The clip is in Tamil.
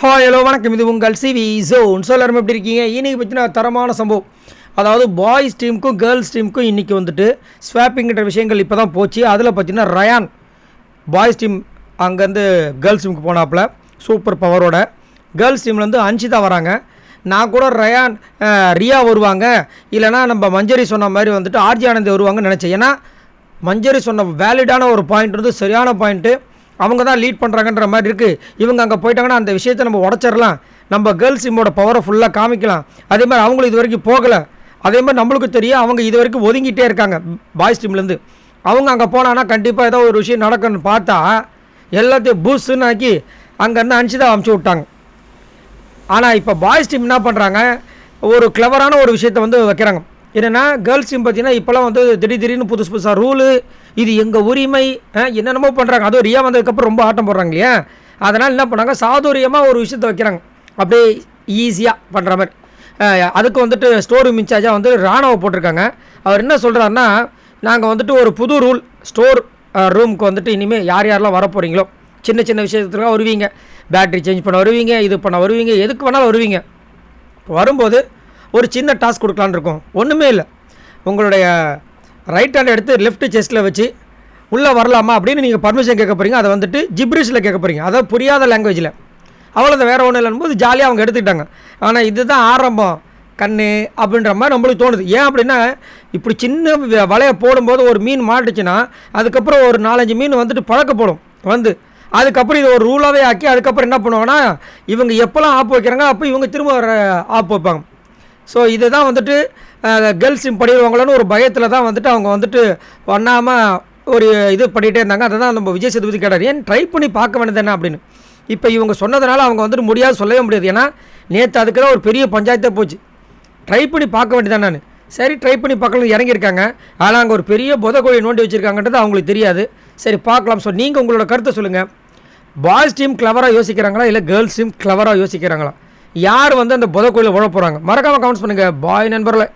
ஹாய் ஹலோ வணக்கம். இது உங்கள் சிவி ஜோன் ஸோ எல்லாரும் எப்படி இருக்கீங்க? இன்னைக்கு பற்றின தரமான சம்பவம். அதாவது பாய்ஸ் டீமுக்கும் கேர்ள்ஸ் டீமுக்கும் இன்றைக்கி வந்துட்டு ஸ்வாப்பிங்கிற விஷயங்கள் இப்போ தான் போச்சு. அதில் பார்த்தீங்கன்னா ரயான் பாய்ஸ் டீம் அங்கேருந்து கேர்ள்ஸ் டீமுக்கு போனாப்புல. சூப்பர் பவரோட கேர்ள்ஸ் டீம்லேருந்து அஞ்சிதா வராங்க. நான் கூட ரயான் ரியா வருவாங்க. இல்லைனா நம்ம மஞ்சரி சொன்ன மாதிரி வந்துட்டு ஆர்ஜி ஆனந்த் வருவாங்கன்னு நினச்சேன். ஏன்னா மஞ்சரி சொன்ன வேலிடான ஒரு பாயிண்ட் வந்து சரியான பாயிண்ட்டு அவங்க தான் லீட் பண்ணுறாங்கன்ற மாதிரி இருக்குது இவங்க அங்கே போயிட்டாங்கன்னா அந்த விஷயத்தை நம்ம உடச்சிடலாம். நம்ம கேர்ள்ஸ் இம்மோட பவரை ஃபுல்லாக காமிக்கலாம். அதே மாதிரி அவங்களும் இது வரைக்கும் போகலை. அதே மாதிரி நம்மளுக்கு தெரியும் அவங்க இது வரைக்கும் ஒதுங்கிட்டே இருக்காங்க பாய்ஸ் டீம்லேருந்து அவங்க அங்கே போனான்னா கண்டிப்பாக ஏதோ ஒரு விஷயம் நடக்கணும்னு பார்த்தா எல்லாத்தையும் பூஸ்ன்னு ஆக்கி அங்கேருந்து அனுப்பிச்சு அமுச்சு விட்டாங்க. ஆனால் இப்போ பாய்ஸ் டீம் என்ன பண்ணுறாங்க ஒரு கிளவரான ஒரு விஷயத்தை வந்து வைக்கிறாங்க. என்னென்னா கேர்ள்ஸ் டீம் பார்த்தீங்கன்னா இப்போலாம் வந்து திடீர் திடீர்னு புதுசு புதுசாக ரூலு இது எங்கள் உரிமை என்னென்னமோ பண்ணுறாங்க அதுவும் ரியா வந்ததுக்கப்புறம் ரொம்ப ஆட்டம் போடுறாங்க இல்லையா? அதனால் என்ன பண்ணாங்க? சாதுரியமாக ஒரு விஷயத்தை வைக்கிறாங்க. அப்படியே ஈஸியாக பண்ணுற மாதிரி. அதுக்கு வந்துட்டு ஸ்டோர் ரூம் இன்சார்ஜாக வந்து ராணுவ போட்டிருக்காங்க. அவர் என்ன சொல்கிறாருன்னா நாங்கள் வந்துட்டு ஒரு புது ரூல் ஸ்டோர் ரூமுக்கு வந்துட்டு இனிமேல் யார் யாரெல்லாம் வர போகிறீங்களோ சின்ன சின்ன விஷயத்துக்காக வருவீங்க. பேட்டரி சேஞ்ச் பண்ண வருவீங்க இது பண்ண வருவீங்க எதுக்கு வேணாலும் வருவீங்க. வரும்போது ஒரு சின்ன டாஸ்க் கொடுக்கலான்னு இருக்கும். ஒன்றுமே இல்லை. உங்களுடைய ரைட் ஹேண்ட் எடுத்து லெஃப்ட் செஸ்ட்டில் வச்சு உள்ளே வரலாமா அப்படின்னு நீங்கள் பர்மிஷன் கேட்க போகிறீங்க அதை வந்துட்டு ஜிப்ரிஷில் கேட்க போகிறீங்க அதாவது புரியாத லாங்குவேஜில் அவ்வளோதான் வேறு ஒன்றும் இல்லைன்னு போது ஜாலியாக அவங்க எடுத்துக்கிட்டாங்க. ஆனால் இதுதான் ஆரம்பம். கண்ணு அப்படின்ற மாதிரி நம்மளுக்கு தோணுது. ஏன் அப்படின்னா இப்படி சின்ன வலையை போடும்போது ஒரு மீன் மாட்டுச்சுன்னா அதுக்கப்புறம் ஒரு நாலஞ்சு மீன் வந்துட்டு பழக்கப்படும். வந்து. அதுக்கப்புறம் இது ஒரு ரூலாகவே ஆக்கி அதுக்கப்புறம் என்ன பண்ணுவாங்கன்னா இவங்க எப்போல்லாம் ஆப் வைக்கிறாங்க அப்போ இவங்க திரும்ப ஒரு ஆப் வைப்பாங்க. ஸோ இதுதான் வந்துட்டு கேர்ள்ஸ் டீம் பண்ணிடுவாங்களோன்னு ஒரு பயத்தில் தான் வந்துட்டு அவங்க வந்துட்டு பண்ணாமல் ஒரு இது பண்ணிகிட்டே இருந்தாங்க. அதை தான் நம்ம விஜய் சேதுபதி கேட்டார். ஏன் ட்ரை பண்ணி பார்க்க வேண்டியது என்ன? அப்படின்னு. இப்போ இவங்க சொன்னதுனால அவங்க வந்துட்டு முடியாது சொல்லவே முடியாது. ஏன்னா நேற்று அதுக்கு தான் ஒரு பெரிய பஞ்சாயத்தே போச்சு. ட்ரை பண்ணி பார்க்க வேண்டியதான் நான் சரி ட்ரை பண்ணி பார்க்கலாம் இறங்கியிருக்காங்க. ஆனால் அங்கே ஒரு பெரிய புதக்கோழி நோண்டி வச்சுருக்காங்கன்றது அவங்களுக்கு தெரியாது. சரி பார்க்கலாம். ஸோ நீங்கள் உங்களோட கருத்தை சொல்லுங்கள் பாய்ஸ் டீம் கிளவராக யோசிக்கிறாங்களா? இல்லை கேர்ள்ஸ் டீம் கிளவராக யோசிக்கிறாங்களா? யார் வந்து அந்த புதக்கோழியில் உழ போகிறாங்க மறக்காமல் கமெண்ட்ஸ் பண்ணுங்கள் பாய் நண்பர்களை.